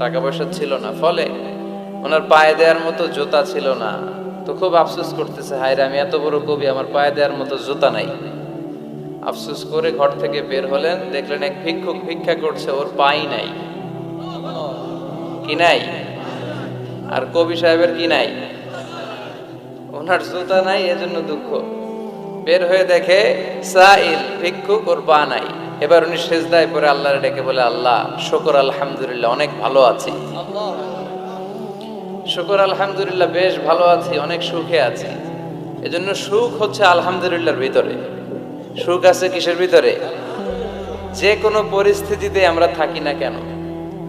টাকা পয়সা ছিল না। ফলে ওনার পায়ে দেওয়ার মতো জুতা ছিল না। তো খুব আফসোস করতেছে হায়রে আমি এত বড় কবি, আমার পায়ে দেওয়ার মতো জুতা নাই। আফসোস করে ঘর থেকে বের হলেন, দেখলেন এক ভিক্ষুক ভিক্ষা করছে, ওর পাই নাই। কি নাই? আর কবি সাহেবের কি নাই? ওনার জুতা নাই, এজন্য দুঃখ। বের হয়ে দেখে সাইল, ভিক্ষুক, ওর পা নাই। এবার উনি সেজদায় পরে আল্লাহর ডেকে বলে, আল্লাহ, শুকর আলহামদুলিল্লাহ, অনেক ভালো আছি। শুকর আলহামদুলিল্লাহ, বেশ ভালো আছি, অনেক সুখে আছি। এজন্য সুখ হচ্ছে আলহামদুলিল্লাহর ভিতরে। সুখ আছে কিসের ভিতরে? যে কোনো পরিস্থিতিতে আমরা থাকি না কেন।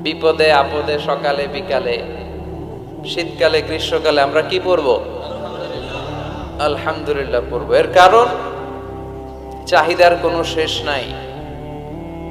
বিপদে, আপদে, সকালে, বিকালে, শীতকালে, গ্রীষ্মকালে আমরা কি পড়ব? আলহামদুলিল্লাহ পড়ব। এর কারণ, চাহিদার কোনো শেষ নাই।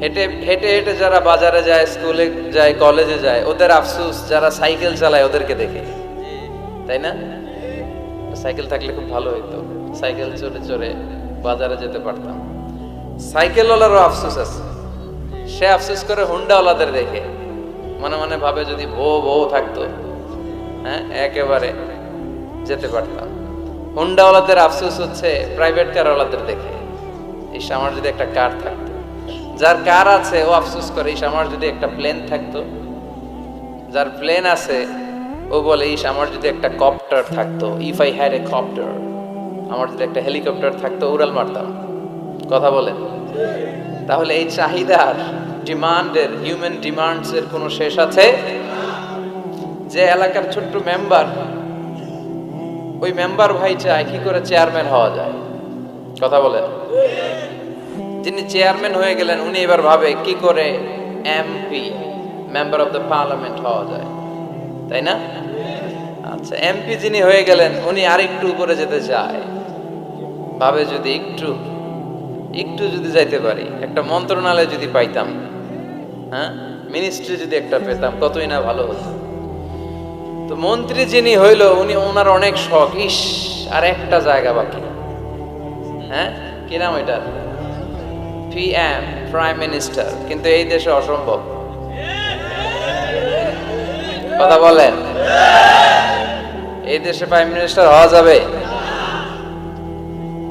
হেঁটে হেঁটে হেঁটে যারা বাজারে যায় স্কুলে যায় কলেজে যায়, ওদের আফসোস, যারা সাইকেল চালায়, ওদেরকে দেখে। তাই না? সাইকেল থাকলে খুব ভালো হইতো। সাইকেল চড়ে চড়ে বাজারে যেতে পারতাম। সাইকেলওয়ালারও আফসোস আছে। সে আফসোস করে হুন্ডাওয়ালাদের দেখে। মনে মনে ভাবে যদি বউ বউ থাকতো হ্যাঁ একেবারে যেতে পারতাম। হুন্ডাওয়ালাদের আফসোস হচ্ছে প্রাইভেট কারওয়ালাদের দেখে। ইস, আমার যদি একটা কার থাকতো। যার কার আছে, ও আফসোস করে, ইস, আমার যদি একটা প্লেন থাকতো? যার প্লেন আছে, ও বলে, ইস, আমার যদি একটা কপ্টার থাকতো if I had a copter আমার যদি একটা হেলিকপ্টার থাকতো, উড়াল মারতাম। কথা বলেন। তাহলে এই চাহিদার, ডিমান্ডের হিউম্যান ডিমান্ডস এর কোনো শেষ আছে? যে এলাকার ছোট্ট মেম্বার ওই মেম্বার ভাই চায়, কি করে চেয়ারম্যান হওয়া যায়? কথা বলেন। যিনি চেয়ারম্যান হয়ে গেলেন, উনি এবার ভাবে, কি করে MP, member of the parliament হওয়া যায়? তাই না? আচ্ছা এমপি যিনি হয়ে গেলেন, উনি আর একটু উপরে যেতে চায়। ভাবে যদি একটু একটু যদি যাইতে পারি, একটা মন্ত্রণালয় যদি পাইতাম হ্যাঁ? মিনিস্ট্রি যদি একটা পেতাম, কতই না ভালো হতো। তো মন্ত্রী যিনি হইল, উনি ওনার অনেক শখ। ইস, আর একটা জায়গা বাকি। হ্যাঁ? কি নাম ওইটার পিএম প্রাইম মিনিস্টার কিন্তু এই দেশে অসম্ভব। কথা বলেন। এই দেশে প্রাইম মিনিস্টার হওয়া যাবে?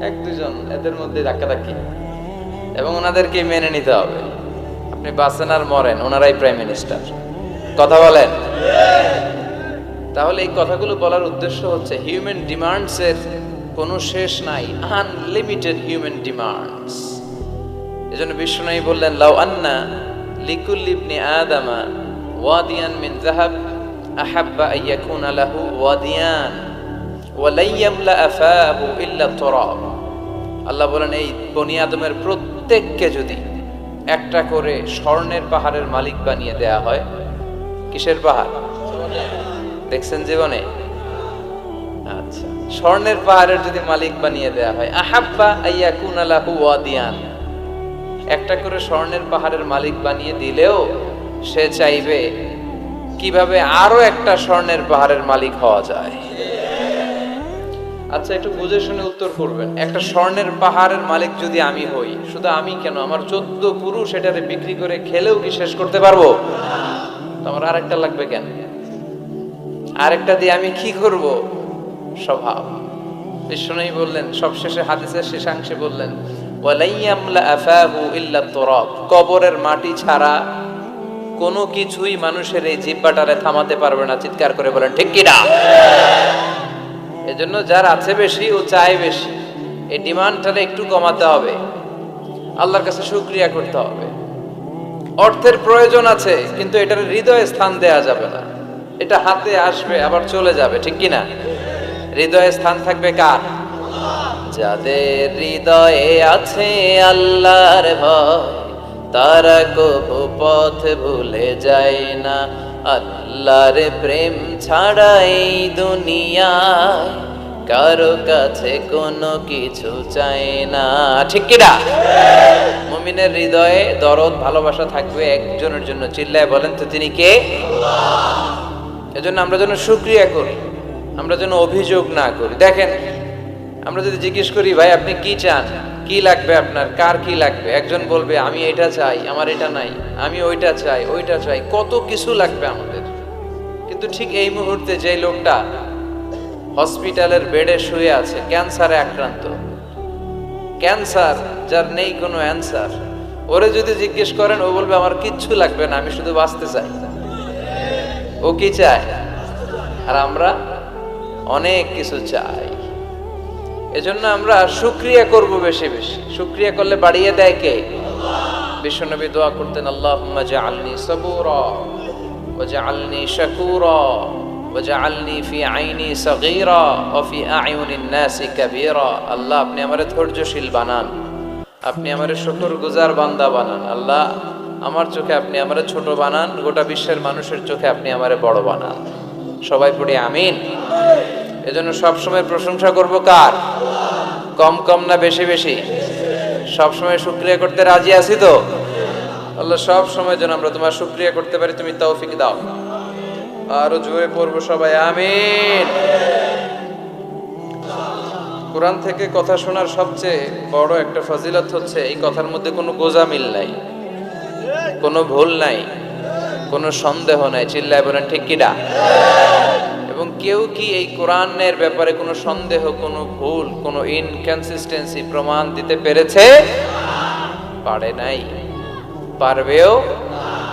এক দুজন, এদের মধ্যে ধাক্কাধাক্কি। এবং ওনাদেরকে মেনে নিতে হবে। আপনি বাঁচেন আর মরেন, ওনারাই প্রাইম মিনিস্টার কথা বলেন। তাহলে এই কথাগুলো বলার উদ্দেশ্য হচ্ছে হিউম্যান ডিমান্ডস এর কোনো শেষ নাই। আনলিমিটেড হিউম্যান ডিমান্ডস এজন্য বিষ্ণু বললেন, লাউ আন্না লিকুল ইবনি আদামা ওয়াদিয়ান মিন যাহাব, আহাব্বা আইয়াকুনা লাহু ওয়াদিয়ান ওয়ালাই ইয়ামলা আফাহু ইল্লা তুরাব। আল্লাহ বলেন, এই বনি আদমের প্রত্যেককে যদি একটা করে স্বর্ণের পাহাড়ের মালিক বানিয়ে দেয়া হয়, কিসের পাহাড়? দেখছেন জীবনে? আচ্ছা স্বর্ণের পাহাড়ের যদি মালিক বানিয়ে দেয়া হয়, আহাব্বা আইয়াকুনা লাহু ওয়াদিয়ান। একটা করে স্বর্ণের পাহাড়ের মালিক বানিয়ে দিলেও সে চাইবে কীভাবে আরও একটা স্বর্ণের পাহাড়ের মালিক হওয়া যায়। আচ্ছা একটু বুঝে শুনে উত্তর করবেন। একটা স্বর্ণের পাহাড়ের মালিক যদি আমি হই, শুধু আমি কেন? আমার চোদ্দ পুরুষ এটারে বিক্রি করে খেলেও কি শেষ করতে পারব? আমার আরেকটা লাগবে কেন? আরেকটা দিয়ে আমি কি করব? স্বভাব। বিষ্ণুই বললেন, সবশেষে হাদিসের শেষাংশে বললেন কবরের মাটি ছাড়া কোনো কিছুই মানুষের এই জিব্বাটারে থামাতে পারবে না, চিৎকার করে বলেন, ঠিক কি না? এজন্য যার আছে বেশি, ও চায় বেশি। এই ডিমান্ডটারে একটু কমাতে হবে। আল্লাহর কাছে শুক্রিয়া করতে হবে। অর্থের প্রয়োজন আছে, কিন্তু এটার হৃদয়ে স্থান দেয়া যাবে না। এটা হাতে আসবে, আবার চলে যাবে, ঠিক কি না? হৃদয়ে স্থান থাকবে কার? যাদের হৃদয়ে আছে আল্লাহর ভয়, তারা কবু পথ ভুলে যায় না। আল্লাহর প্রেম ছাড়া এই দুনিয়ায় কারও কাছে কোনো কিছু চায় না। ঠিক কিনা মুমিনের হৃদয়ে দরদ, ভালোবাসা থাকবে একজনের জন্য। চিল্লায় বলেন তো তিনি কে? এজন্য আমরা যেন সুক্রিয়া করি, আমরা যেন অভিযোগ না করি। দেখেন আমরা যদি জিজ্ঞেস করি, ভাই, আপনি কি চান? কি লাগবে আপনার? কার কি লাগবে? একজন বলবে, আমি এটা চাই, আমার এটা নাই, আমি ওইটা চাই ওইটা চাই। কত কিছু লাগবে আমাদের। কিন্তু ঠিক এই মুহূর্তে যে লোকটা হসপিটালের বেডে শুয়ে আছে, ক্যান্সারে আক্রান্ত। ক্যান্সার, যার নেই কোনো অ্যান্সার। ওরে যদি জিজ্ঞেস করেন, ও বলবে, আমার কিচ্ছু লাগবে না, আমি শুধু বাঁচতে চাই। ও কি চায়? আর আমরা অনেক কিছু চাই। এজন্য আমরা শুক্রিয়া করব বেশি বেশি। শুক্রিয়া করলে বাড়িয়ে দেয় কে? বিশ্বনবী দোয়া করতেন, আল্লাহুম্মা জাআলনি সাবুরা শাকুরা ওয়া জাআলনি ফি আইনি সাগীরা ওয়া ফি আয়ুনিন নাসি কাবীরা। আল্লাহ, আপনি আমারে ধৈর্যশীল বানান। আপনি আমারে শুকরগুজার বান্দা বানান। আল্লাহ, আমার চোখে আপনি আমারে ছোট বানান, গোটা বিশ্বের মানুষের চোখে আপনি আমারে বড় বানান। সবাই পড়ি আমিন। এজন্য সবসময় প্রশংসা করব কার? কম কম না বেশি বেশি? সবসময় শুক্রিয়া করতে রাজি আছি তো? আল্লাহ সব সময় যেন আমরা তোমার শুক্রিয়া করতে পারি, তুমি তৌফিক দাও। আরও জোরে পড়ব সবাই, আমিন। কোরআন থেকে কথা শোনার সবচেয়ে বড় একটা ফজিলত হচ্ছে, এই কথার মধ্যে কোনো গোজামিল নাই, কোনো ভুল নাই, কোনো সন্দেহ নাই। চিল্লায় বলেন, ঠিক কিনা এবং কেউ কি এই কোরআনের ব্যাপারে কোনো সন্দেহ, কোনো ভুল, কোনো ইনকনসিস্টেন্সি প্রমাণ দিতে পেরেছে? পারে নাই। পারবেও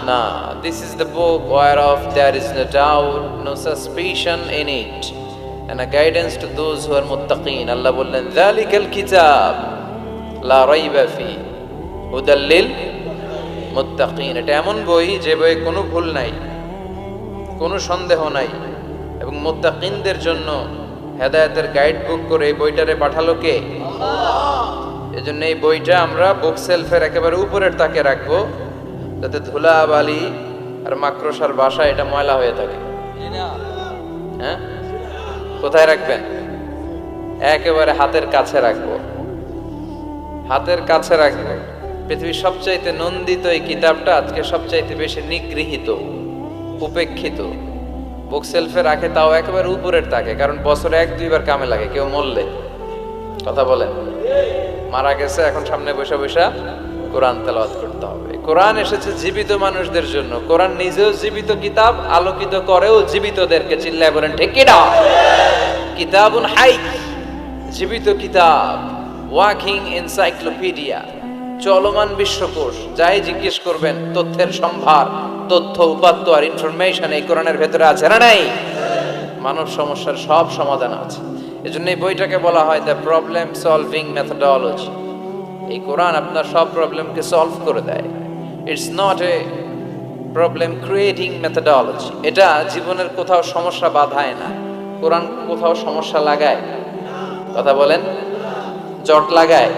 না। This is the book whereof there is no doubt no suspicion in it and a guidance to those who are muttaqin Allah বললেন যালিকাল কিতাব, লা রাইবা ফি হুদাল্লিল মুত্তাকিন। এটা এমন বই যে বইয়ে কোনো ভুল নাই, কোনো সন্দেহ নাই। এবং মুত্তাকিনদের জন্য হেদায়েতের গাইড বুক করে এই বইটারে পাঠালো কে? এজন্য এই বইটা আমরা বুক সেলফের একেবারে উপরের তাকে রাখব যাতে ধুলা বালি আর মাকড়সার বাসা এটা ময়লা হয়ে থাকে। হ্যাঁ? কোথায় রাখবেন? একেবারে হাতের কাছে রাখব। হাতের কাছে রাখব। পৃথিবীর সবচাইতে নন্দিত এই কিতাবটা আজকে সবচাইতে বেশি নিগৃহীত উপেক্ষিত। বুক সেলফে রাখে, তাও একেবারে উপরের তাকে, কারণ বছরে এক, দুইবার কামে লাগে, কেউ মরলে। কথা বলেন। মারা গেছে, এখন সামনে বসে বসে কোরআন তেলাওয়াত করতে হবে। কোরআন এসেছে জীবিত মানুষদের জন্য। কোরআন নিজেও জীবিত কিতাব, আলোকিত করেও জীবিতদেরকে চিল্লায় বলেন, ঠিক কিনা? কিতাবুন হাই জীবিত কিতাব, ওয়াকিং এনসাইক্লোপিডিয়া, চলমান বিশ্বকোষ, যাই জিজ্ঞেস করবেন, তথ্যের সম্ভার। তথ্য, উপাত্ত আর ইনফরমেশন এই কোরআনের ভেতরে আছে না নাই? মানব সমস্যার সব সমাধান আছে। এজন্য এই বইটাকে বলা হয় দ্য প্রবলেম সলভিং মেথডোলজি এই কোরআন আপনার সব প্রবলেমকে সলভ করে দেয়। It's not a problem creating methodology এটা জীবনের কোথাও সমস্যা বাধায় না। কোরআন কোথাও সমস্যা লাগায়। কথা বলেন? জট লাগায়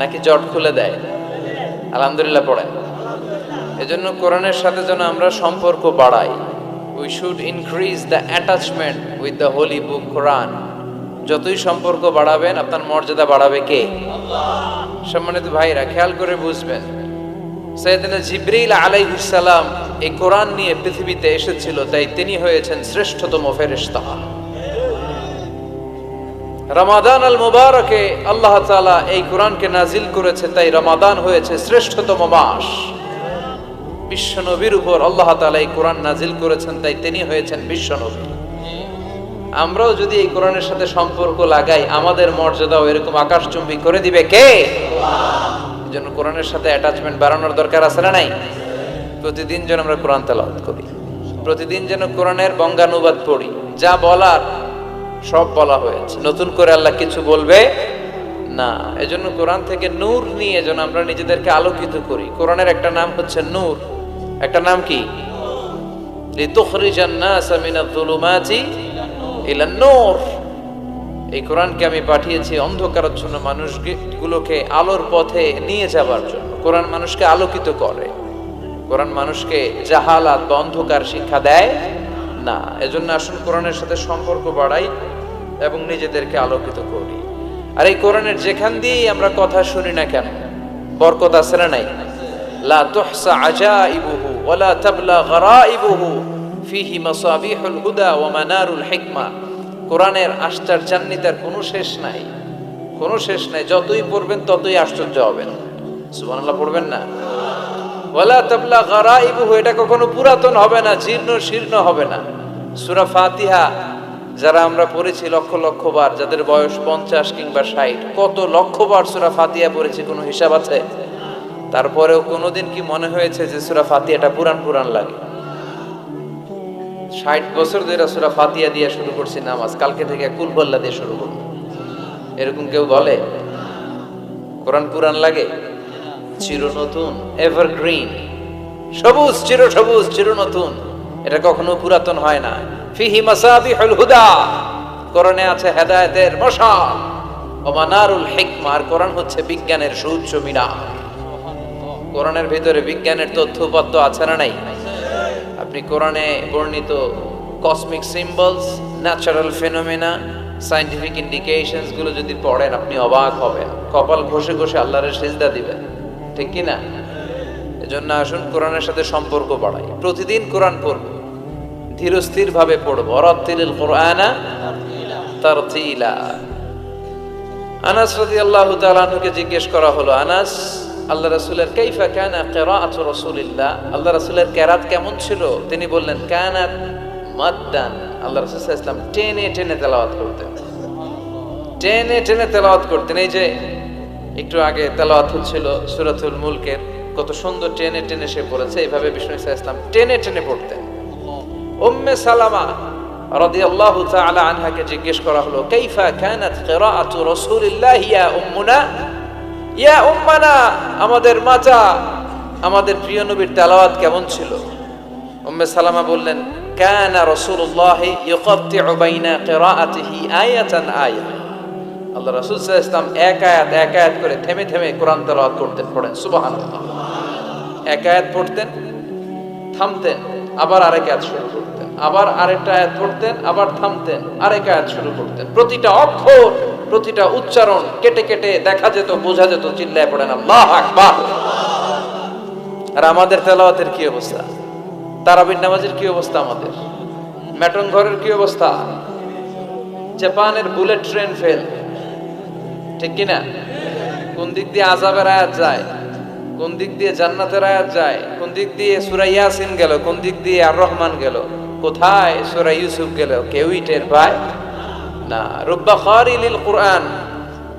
নাকি জট খুলে দেয়? আলহামদুলিল্লাহ পড়েন। এজন্য কোরআনের সাথে যেন আমরা সম্পর্ক বাড়াই। We should increase the attachment with the holy book Quran যতই সম্পর্ক বাড়াবেন, আপনার মর্যাদা বাড়াবে কে? সম্মানিত ভাইরা, খেয়াল করে বুঝবেন। সৈয়দনা জিব্রিল আলাইহিস সালাম এই কোরআন নিয়ে পৃথিবীতে এসেছিল, তাই তিনি হয়েছেন শ্রেষ্ঠতম ফেরেশতা। রমাদান আল মুবারকে আল্লাহ তাআলা এই কোরআনকে নাজিল করেছে, তাই রমাদান হয়েছে শ্রেষ্ঠতম মাস। বিশ্ব নবীর উপর আল্লাহ তাআলা এই কোরআন নাজিল করেছেন, তাই তিনি হয়েছেন বিশ্বনবী। আমরাও যদি এই কোরআনের সাথে সম্পর্ক লাগাই, আমাদের মর্যাদাও এরকম আকাশচুম্বী করে দিবে কে? জন্য কোরআনের সাথে অ্যাটাচমেন্ট বাড়ানোর দরকার আছে না নাই? প্রতিদিন যেন আমরা কোরআন তেলাওয়াত করি। প্রতিদিন যেন কোরআনের বঙ্গানুবাদ পড়ি। যা বলার, সব বলা হয়েছে। নতুন করে আল্লাহ কিছু বলবে না। এজন্য কোরআন থেকে নূর নিয়ে যেন আমরা নিজেদেরকে আলোকিত করি। কোরআনের একটা নাম হচ্ছে নূর। একটা নাম কি? এই আমি পাঠিয়েছি আলোর পথে নিয়ে যাবার জন্য। মানুষকে আলোকিত করে। মানুষকে জাহালাত বা অন্ধকার শিক্ষা দেয় না। এজন্য আসুন কোরআনের সাথে সম্পর্ক বাড়াই এবং নিজেদেরকে আলোকিত করি। আর এই কোরআনের যেখান দিয়েই আমরা কথা শুনি না কেন, বরকত আছে না নাই? লা তুহসা আজাইবুহু ওয়ালা তাবলা গরাইবুহু। ফিহি মাসাবিহুল হুদা ওয়া মানারুল হিকমা। কোরআনের আশ্চর্য জান্নিতার কোনো শেষ নাই। কোনো শেষ নাই। যতই পড়বেন ততই আশ্চর্য হবেন। সুবহানাল্লাহ, পড়বেন না? ওয়ালা তাবলা গরাইবুহু, এটা কখনো পুরাতন হবে না, জীর্ণ শীর্ণ হবে না। সূরা ফাতিহা, যারা আমরা পড়েছি লক্ষ লক্ষ বার, যাদের বয়স পঞ্চাশ কিংবা ষাট, কত লক্ষ বার সূরা ফাতিহা পড়েছি, কোনো হিসাব আছে? তারপরেও কোনোদিন কি মনে হয়েছে যে সূরা ফাতিহাটা পুরান পুরান লাগে? ষাট বছর ধরে সূরা ফাতিহা দিয়ে শুরু করছি নামাজ, কালকে থেকে কুলবল্লা দিয়ে শুরু করব। এরকম কেউ বলে? কোরআন পুরান লাগে? চির নতুন এভারগ্রিন সবুজ, চির সবুজ চির নতুন এটা কখনো পুরাতন হয় না। ফিহি মাসাবিহুল হুদা, কোরআনে আছে হেদায়েতের মশাল। ও মানারুল হিকমা, আর কোরআন হচ্ছে বিজ্ঞানের সুউচ্চ মিনার। কোরআনের ভিতরে বিজ্ঞানের তথ্যপত্র আছে না নাই? আপনি কোরআনে বর্ণিত cosmic symbols natural phenomena scientific ইন্ডিকেশনসগুলো যদি পড়েন, আপনি অবাক হবেন। কপাল ঘষে ঘষে আল্লাহরের সিজদা দিবেন। ঠিক কি না? এজন্য আসুন কোরআনের সাথে সম্পর্ক বাড়াই। প্রতিদিন কোরআন পড়ব। ধীরস্থির ভাবে পড়ব। অরাত্তিল কোরআনা তারতিলা। আনাস রাদিয়াল্লাহু তাআলা আনহুকে জিজ্ঞেস করা হলো, আনাস আল্লাহ রাসূলের কাইফা কানা কিরাআতু রাসূলিল্লাহ। আল্লাহ রাসূলের কেরাত কেমন ছিল? তিনি বললেন, কানাত মাদ্দান। আল্লাহ রাসূল ওয়াসাল্লাম টেনে টেনে তেলাওয়াত করতেন। টেনে টেনে তেলাওয়াত করতেন। এই যে একটু আগে তেলাওয়াত হচ্ছিল সূরাতুল মুলকের, কত সুন্দর টেনে টেনে সে পড়েছে। এইভাবে বিষ্ণু ইসা ইসলাম টেনে টেনে পড়তেন। উম্মে সালামা রাদিয়াল্লাহু তাআলা আনহাকে জিজ্ঞেস করা হলো, কাইফা কানাত কিরাআতু রাসূলিল্লাহ ইয়া উম্মুনা? ইয়া উম্মানা, আমাদের মাজা, আমাদের প্রিয় নবীর তেলাওয়াত কেমন ছিল? উম্মে সালামা বললেন, কানা রাসূলুল্লাহ ইউকাত্তিউ বাইনা কিরাআতিহি আয়াতান আয়া আল্লাহ রাসূল সাল্লাল্লাহু ওয়াসাল্লাম এক আয়াত এক আয়াত করে থেমে থেমে কোরআন তেলাওয়াত করতেন, পড়েন, সুবহানাল্লাহ। এক আয়াত পড়তেন, থামতেন, আবার আরেক আয়াত শুরু করতেন, আবার আরেকটা আয়াত পড়তেন, আবার থামতেন, আরেক আয়াত শুরু করতেন। প্রতিটা অক্ষর প্রতিটা উচ্চারণ কেটে কেটে দেখা যেত, বোঝা যেত, চিল্লায় পড়েন, আল্লাহ আকবার। আর আমাদের তেলাওয়াতের কি অবস্থা? তারাবির নামাজের কি অবস্থা আমাদের? ম্যাটন ঘরের কি অবস্থা? জাপানের বুলেট ট্রেন ফেল। ঠিক কিনা? কোন দিক দিয়ে আজাবের আয়াত যায়? কোন দিক দিয়ে জান্নাতের আয়াত যায়? কোন দিক দিয়ে সুরা ইয়াসিন গেল? কোন দিক দিয়ে আর রহমান গেল? কোথায় সুরা ইউসুফ গেল? কেউই টের পায়? না। রুব্বা খারি লিল কোরআন,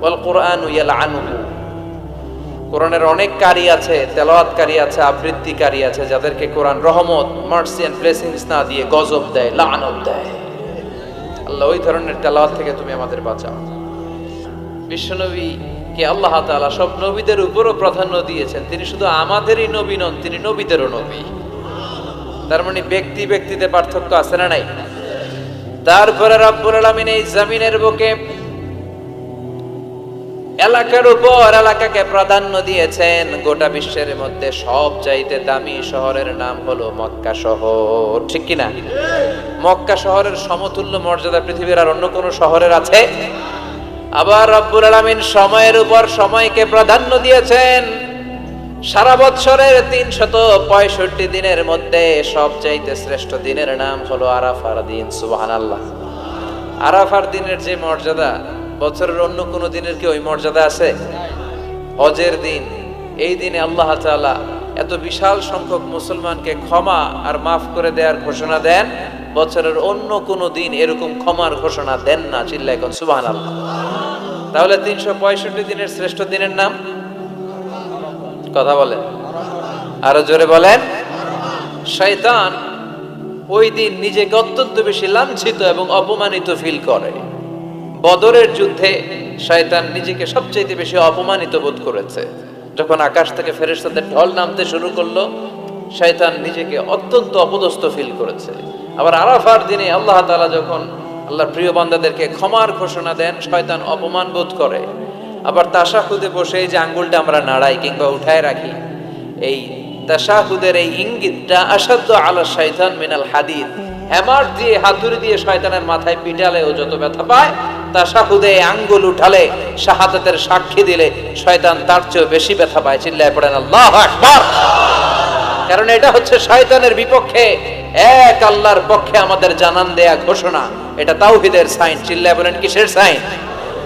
ওয়াল কোরআন ইয়ালআনুহু। কোরআনের অনেক কারি আছে তেলাওয়াতকারী আছে আবৃত্তিকারী আছে, যাদেরকে কোরআন রহমত, মার্সি এন্ড ব্লেসিংস না দিয়ে গজব দেয় লানত দেয়। আল্লাহ ওই ধরনের তেলাওয়াত থেকে তুমি আমাদের বাঁচাও। বিশ্বনবী কে আল্লাহ তাআলা সব নবীদের উপরও প্রাধান্য দিয়েছেন। তিনি শুধু আমাদেরই নবী নন, তিনি নবীদেরও নবী। তার মানে ব্যক্তি ব্যক্তিতে পার্থক্য আছে না নাই? তারপরে রব্বুল আলামিন এই জমিনের বুকে এলাকার উপর এলাকাকে প্রাধান্য দিয়েছেন। গোটা বিশ্বের মধ্যে সব চাইতে দামি শহরের নাম হলো মক্কা শহর। ঠিক কিনা? মক্কা শহরের সমতুল্য মর্যাদা পৃথিবীর আর অন্য কোনো শহরের আছে? আবার রব্বুল আলামিন সময়ের উপর সময়কে প্রাধান্য দিয়েছেন। সারা বৎসরের তিনশত পঁয়ষট্টি দিনের মধ্যে সবচাইতে শ্রেষ্ঠ দিনের নাম হলো আরাফার দিন, সুবহানাল্লাহ। আরাফার দিনের যে মর্যাদা, বছরের অন্য কোনো দিনের কি ওই মর্যাদা আছে? হজের দিন, এই দিনে আল্লাহ তাআলা এত বিশাল সংখ্যক মুসলমানকে ক্ষমা আর মাফ করে দেওয়ার ঘোষণা দেন, বছরের অন্য কোনো দিন এরকম ক্ষমার ঘোষণা দেন না চিল্লা এখন সুবাহান আল্লাহ তাহলে তিনশো পঁয়ষট্টি দিনের শ্রেষ্ঠ দিনের নাম? কথা বলেন আরও জোরে বলেন। শয়তান ওই দিন নিজেকে অত্যন্ত বেশি লাঞ্ছিত এবং অপমানিত ফিল করে। বদরের যুদ্ধে শয়তান নিজেকে সবচেয়ে বেশি অপমানিত বোধ করেছে। যখন আকাশ থেকে ফেরেশতাদের ঢল নামতে শুরু করল, শয়তান নিজেকে অত্যন্ত অপদস্থ ফিল করেছে। আবার আরাফার দিনে আল্লাহ তাআলা যখন আল্লাহর প্রিয় বান্দাদেরকে ক্ষমার ঘোষণা দেন, শয়তান অপমান বোধ করে। আবার তাসা খুদে বসে যে আঙ্গুলটা আমরা নাড়াই কিংবা উঠায় রাখি, এই তাশাহুদের এই ইঙ্গিতটা আলা মিনাল হাদিদ। হ্যামার দিয়ে, হাতুড়ি দিয়ে শয়তানের মাথায় পিটালে ও যত ব্যথা পায়, তাশাহুদে এই আঙ্গুল উঠালে, শাহাদাতের সাক্ষী দিলে শয়তান তার চেয়েও বেশি ব্যথা পায়। চিল্লায় পড়েন, আল্লাহু কারণ এটা হচ্ছে শয়তানের বিপক্ষে। এক আল্লাহর পক্ষে আমাদের জানান দেয়া ঘোষণা। এটা তাওহীদের সাইন। চিল্লায় বলেন, কিসের সাইন?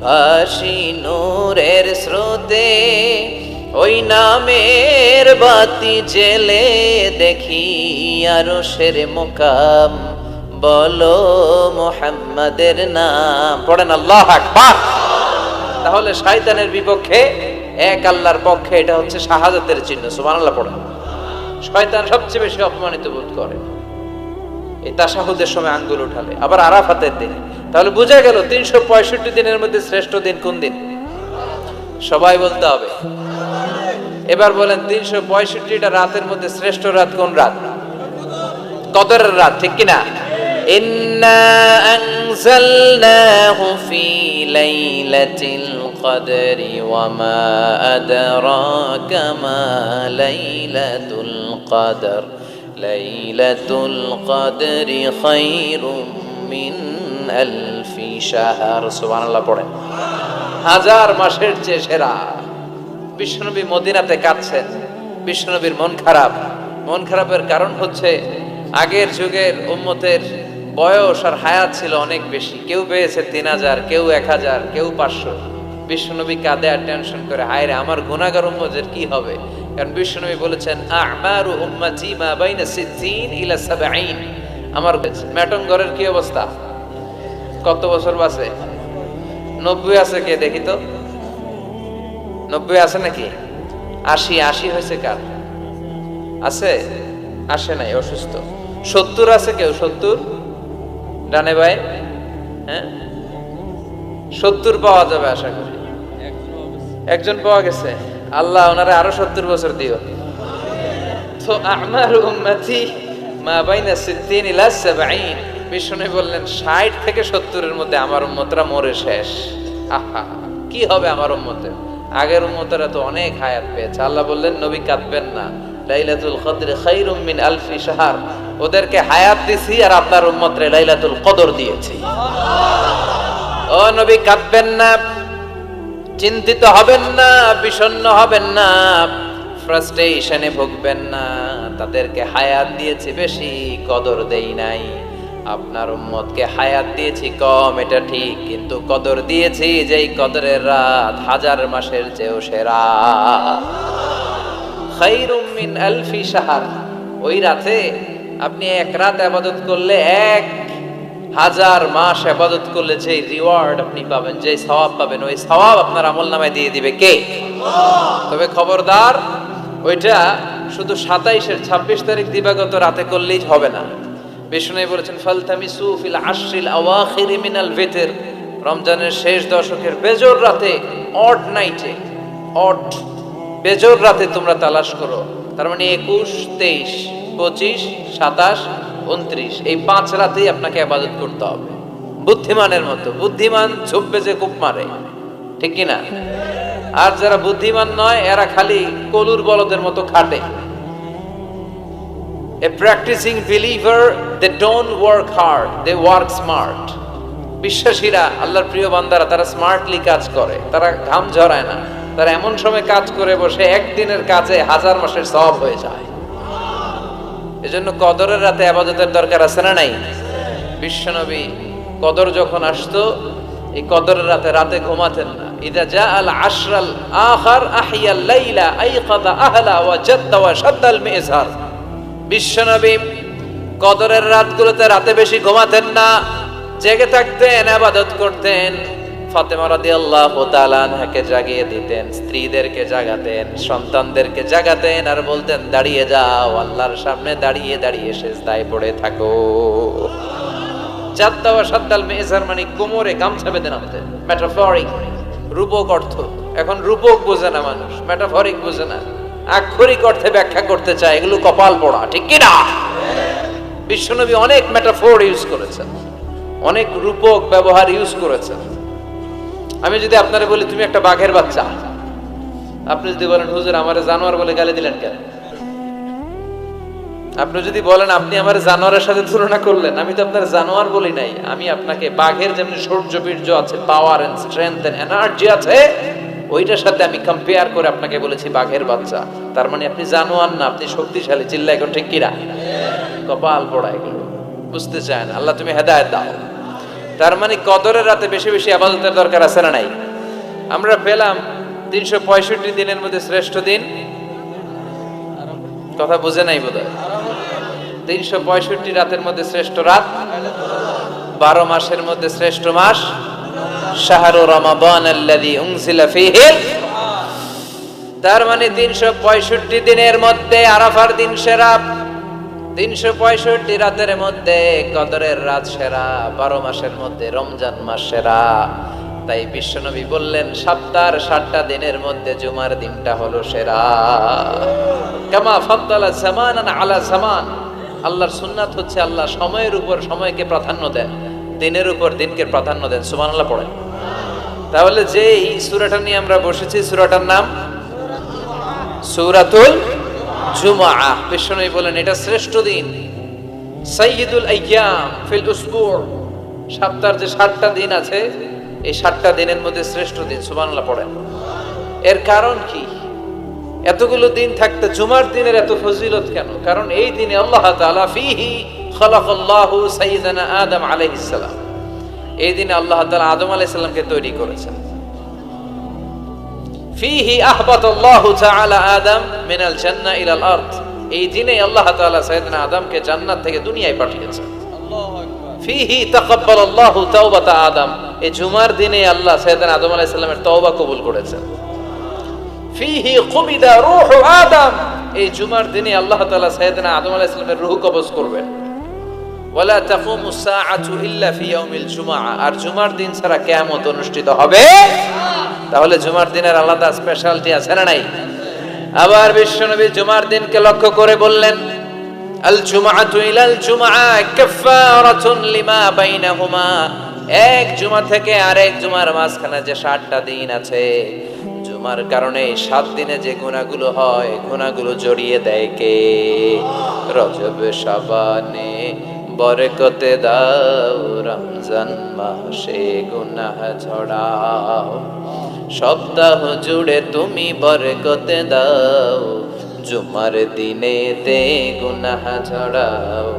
ভাসি নূরের স্রোতে, ওই নামের বাতি জেলে দেখি আরও সের মোকাম। বলো মোহাম্মদের নাম। পড়েন আল্লাহ আকবার। তাহলে শয়তানের বিপক্ষে এক আল্লাহর পক্ষে এটা হচ্ছে শাহাদাতের চিহ্ন। সুবহানাল্লাহ পড়েন। শয়তান সবচেয়ে বেশি অপমানিত বোধ করে। এই তাসাহুদের সময় আঙ্গুল উঠালে, আবার আরাফাতের দিন। তাহলে বোঝা গেল তিনশো পঁয়ষট্টি দিনের মধ্যে শ্রেষ্ঠ দিন কোন দিন? সবাই বলতে হবে। এবার বলেন তিনশো পঁয়ষট্টিটা রাতের মধ্যে শ্রেষ্ঠ রাত কোন রাত? কদরের রাত, ঠিক কিনা? লাইলাতিল কদরি কদর। কদরি মিন হাজার মাসের চেয়ে সেরা। বিষ্ণুনবী মদিনাতে কাঁদছেন। বিষ্ণুনবীর মন খারাপ। মন খারাপের কারণ হচ্ছে আগের যুগের উম্মতের বয়স আর হায়াত ছিল অনেক বেশি। কেউ পেয়েছে তিন হাজার, কেউ এক হাজার, কেউ পাঁচশো। বিষ্ণুনবী কাঁদে আর টেনশন করে হায়রে আমার গুণাগার উম্মতের কি হবে? কারণ বিষ্ণুনবী বলেছেন, আমারু মা আমার ম্যাটন ঘরের কি অবস্থা? কত বছর বাঁচে? নব্বই আছে কে, দেখি তো। নব্বই আছে নাকি? আশি আশি হয়েছে কার? আছে? আসে নাই, অসুস্থ। সত্তর আছে কেউ? সত্তর? ডানে ভাই? হ্যাঁ? সত্তর পাওয়া যাবে আশা করি। একজন পাওয়া গেছে। আল্লাহ ওনারা আরও সত্তর বছর দিও। তো আমার উম্মতি মা বাইনা সিদ্দিন ইলা সাবঈন। বিষ্ণু বললেন, ষাট থেকে সত্তরের মধ্যে আমার উম্মতরা মরে শেষ। আহা, কি হবে আমার উম্মতের আগের উম্মতরা তো অনেক হায়াত পেয়েছে। আল্লাহ বললেন, নবী কাঁদবেন না। লাইলাতুল আলফি ওদেরকে হায়াত আর আপনার লাইলাতুল কদর দিয়েছি। ও নবী, কাঁদবেন না। চিন্তিত হবেন না, বিষণ্ণ হবেন না। ভুগবেন না। তাদেরকে হায়াত দিয়েছি, বেশি কদর দেই নাই। আপনার উম্মতকে হায়াত দিয়েছি, কম, এটা ঠিক, কিন্তু কদর দিয়েছি, যেই কদরের রাত হাজার মাসের চেয়েও সেরা। খাইরুম মিন আলফি শাহর। ওই রাতে আপনি এক রাত আবাদত করলে এক হাজার মাস আবাদত করলে যে রিওয়ার্ড আপনি পাবেন, যে সওয়াব পাবেন, ওই সওয়াব আপনার আমল নামায় দিয়ে দিবে কে? তবে খবরদার, ওইটা শুধু সাতাইশের ছাব্বিশ তারিখ দিবাগত রাতে করলেই হবে না। বিষ্ণু বলেছেন, ফালতামিসু ফিল আশরিল আওয়াখির মিনাল ভিতর। রমজানের শেষ দশকের বেজর রাতে অট নাইটে অট বেজর রাতে তোমরা তালাশ করো। তার মানে একুশ, তেইশ, পঁচিশ, সাতাশ, উনত্রিশ, এই পাঁচ রাতেই আপনাকে আবাদত করতে হবে। বুদ্ধিমানের মতো, বুদ্ধিমান ঝুপবে যে কূপ মারে। ঠিক কি না আর যারা বুদ্ধিমান নয়, এরা খালি কলুর বলদের মতো খাটে। A practicing believer, they don't work hard, they work smart. বিশ্বাসীরা আল্লাহর প্রিয় বান্দারা তারা স্মার্টলি কাজ করে তারা ঘাম ঝরায় না তারা এমন সময় কাজ করে বসে একদিনের কাজে হাজার মাসের সব হয়ে যায়। এজন্য কদরের রাতে আবাদতের দরকার আছে না নাই? বিশ্বনবী কদর যখন আসতো এই কদরের রাতে রাতে ঘুমাতেন না। ইদা জা আল আশরাল আখার আহিয়াল লাইলা আইকাদা আহলা ওয়া জাদ্দা ওয়া শাদ্দাল মিজহার বিশ্বনবী কদরের রাতগুলোতে রাতে বেশি ঘুমাতেন না, জেগে থাকতেন, আবাদত করতেন। তাআলা আনহাকে জাগিয়ে দিতেন, স্ত্রীদেরকে জাগাতেন, সন্তানদেরকে জাগাতেন আর বলতেন, দাঁড়িয়ে আল্লাহর সামনে দাঁড়িয়ে দাঁড়িয়ে পড়ে থাকো। মানে কোমরে গামছা মেটাফরিক রূপক অর্থ। এখন রূপক বোঝে না মানুষ মেটাফরিক বোঝে না। আক্ষরিক অর্থে ব্যাখ্যা করতে চায়, এগুলো কপাল পড়া, ঠিক কি না? বিশ্বনবী অনেক মেটাফোর ইউজ করেছেন, অনেক রূপক ব্যবহার ইউজ করেছেন। আমি যদি আপনারে বলি, তুমি একটা বাঘের বাচ্চা, আপনি যদি বলেন, হুজুর, আমারে জানোয়ার বলে গালি দিলেন কেন? আপনি যদি বলেন, আপনি আমার জানোয়ারের সাথে তুলনা করলেন, আমি তো আপনার জানোয়ার বলি নাই, আমি আপনাকে বাঘের যেমনি সৌর্য, বীর্য আছে power and strength and energy আছে ওইটার সাথে আমি কম্পেয়ার করে আপনাকে বলেছি বাঘের বাচ্চা। তার মানে আপনি জানোয়ার না, আপনি শক্তিশালী। চিল্লা এখন ঠিক কিরা কপাল পড়া এগুলো বুঝতে চায় না। আল্লাহ, তুমি হেদায়ত দাও। তার মানে কদরের রাতে বেশি বেশি আবাদতের দরকার আছে না নাই? আমরা পেলাম তিনশো পঁয়ষট্টি দিনের মধ্যে শ্রেষ্ঠ দিন। কথা বুঝে নাই বোধ তিনশো পঁয়ষট্টি রাতের মধ্যে শ্রেষ্ঠ রাত, বারো মাসের মধ্যে শ্রেষ্ঠ মাস। শাহরু রমাবান তার মানে তিনশো পঁয়ষট্টি দিনের মধ্যে আরাফার দিন সেরা তিনশো পঁয়ষট্টি রাতের মধ্যে কদরের রাত সেরা, বারো মাসের মধ্যে রমজান মাস সেরা। তাই বিশ্বনবী বললেন, সপ্তাহের সাতটা দিনের মধ্যে জুমার দিনটা হলো সেরা। কামা ফদ্দালা জামান আলা জামান। আল্লাহর সুন্নাত হচ্ছে আল্লাহ সময়ের উপর সময়কে প্রাধান্য দেন। দিনের উপর দিনকে প্রাধান্য দেন, সুবহানাল্লাহ পড়েন। তাহলে যে এই সুরাটা নিয়ে আমরা বসেছি, সুরাটার নাম? সূরাতুল জুমআ। বিশ্বনবী বলেন, এটা শ্রেষ্ঠ দিন। সাইয়্যিদুল আইয়াম ফিল উসবু' সপ্তাহের যে ষাটটা দিন আছে, এই ষাটটা দিনের মধ্যে শ্রেষ্ঠ দিন, সুবহানাল্লাহ পড়েন। এর কারণ কি? এতগুলো দিন থাকতে জুমার দিনের এত ফজিলত কেন? কারণ এই দিনে আল্লাহ তাআলা ফিহি আদম এই দিনে আল্লাহ আদম আলাইহিস তৈরি করেছেন। ফিহি আহবাত আল্লাহ তাআলা আদম মিনাল জান্নাহ ইলাল আরদ। এই দিনে আল্লাহ তাআলা সাইয়েদনা আদমকে জান্নাত থেকে দুনিয়ায় পাঠিয়েছেন। ফিহি তাকাব্বাল আল্লাহ তাওবাতা আদম। এই জুমার দিনে আল্লাহ সাইয়েদনা আদম আলাইহিস সালামের তওবা কবুল করেছেন। ফিহি কুবিদা রূহু আদম। এই জুমার দিনে আল্লাহ তাআলা সাইয়েদনা আদম আলাইহিস সালামের রূহ কবজ করবেন। ওয়ালা তাকুমু আর জুমার দিন ছাড়া কিয়ামত অনুষ্ঠিত হবে? তাহলে জুমার দিনের আলাদা স্পেশালিটি আছে না নাই? আবার বিশ্বনবী জুমার দিনকে লক্ষ্য করে বললেন, আল জুমআতু ইলাল জুমআ কাফারাতুন লিমা বাইনাহুমা। এক জুমা থেকে আরেক জুমার মাঝখানে যে ষাটটা দিন আছে, জুমার কারণে সাত দিনে যে গুণাগুলো হয়, গুণাগুলো জড়িয়ে দেয় কে? রজব, সাবানে বরকতে দাও রমজান মাসে গুনাহ ছড়াও। সপ্তাহ জুড়ে তুমি বরকতে দাও, জুমার দিনেতে গুনাহ ঝড়াও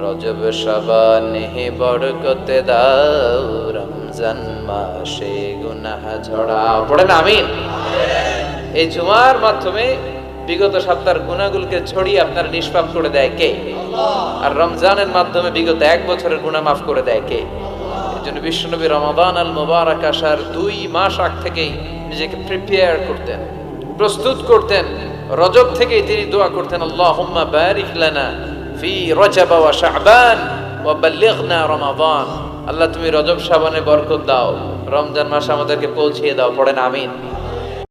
রজব সাবানে বরকতে দাও, রমজান মাসে গুনাহ ঝড়াও পড়েন আমিন। এই জুমার মাধ্যমে বিগত সপ্তাহের গুণাগুলোকে ছড়িয়ে আপনার নিষ্পাপ করে দেয় কে? আর রমজানের মাধ্যমে বিগত এক বছরের গুণা মাফ করে দেয় কে? এই জন্য বিশ্বনবী রমাদান আল মোবারক আসার দুই মাস আগ থেকেই নিজেকে প্রিপেয়ার করতেন, প্রস্তুত করতেন। রজব থেকেই তিনি দোয়া করতেন, আল্লাহুম্মা বারিক লানা ফি রজব ওয়া শাবান ওয়া বাল্লিগনা রমাদান। আল্লাহ তুমি রজব, শাবানে বরকত দাও। রমজান মাস আমাদেরকে পৌঁছিয়ে দাও, পড়েন আমিন।